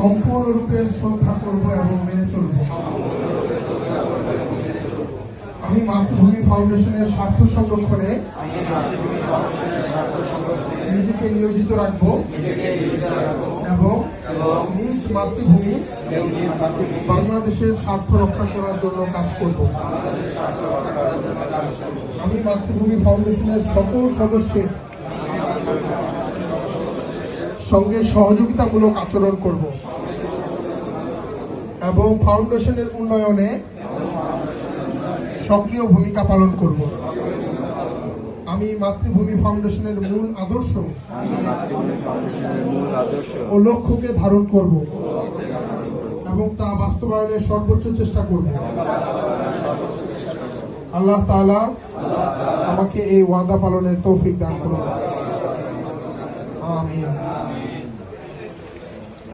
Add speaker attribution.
Speaker 1: সম্পূর্ণরূপে শ্রদ্ধা করব এবং মেনে চলব। আমি মাতৃভূমি ফাউন্ডেশনের স্বার্থ সংরক্ষণে নিজেকে নিয়োজিত রাখব এবং নিজ মাতৃভূমি বাংলাদেশের স্বার্থ রক্ষা করার জন্য কাজ করব। আমি মাতৃভূমি ফাউন্ডেশনের সকল সদস্যের সঙ্গে সহযোগিতামূলক আচরণ করব। এবং ফাউন্ডেশনের উন্নয়নে সক্রিয় ভূমিকা পালন করব। আমি মাতৃভূমি ফাউন্ডেশনের মূল আদর্শ ও লক্ষ্যকে ধারণ করব এবং তা বাস্তবায়নের সর্বোচ্চ চেষ্টা করব। আল্লাহ তাআলা আমাকে এই ওয়াদা পালনের তৌফিক দান করুন। Amém. Amém.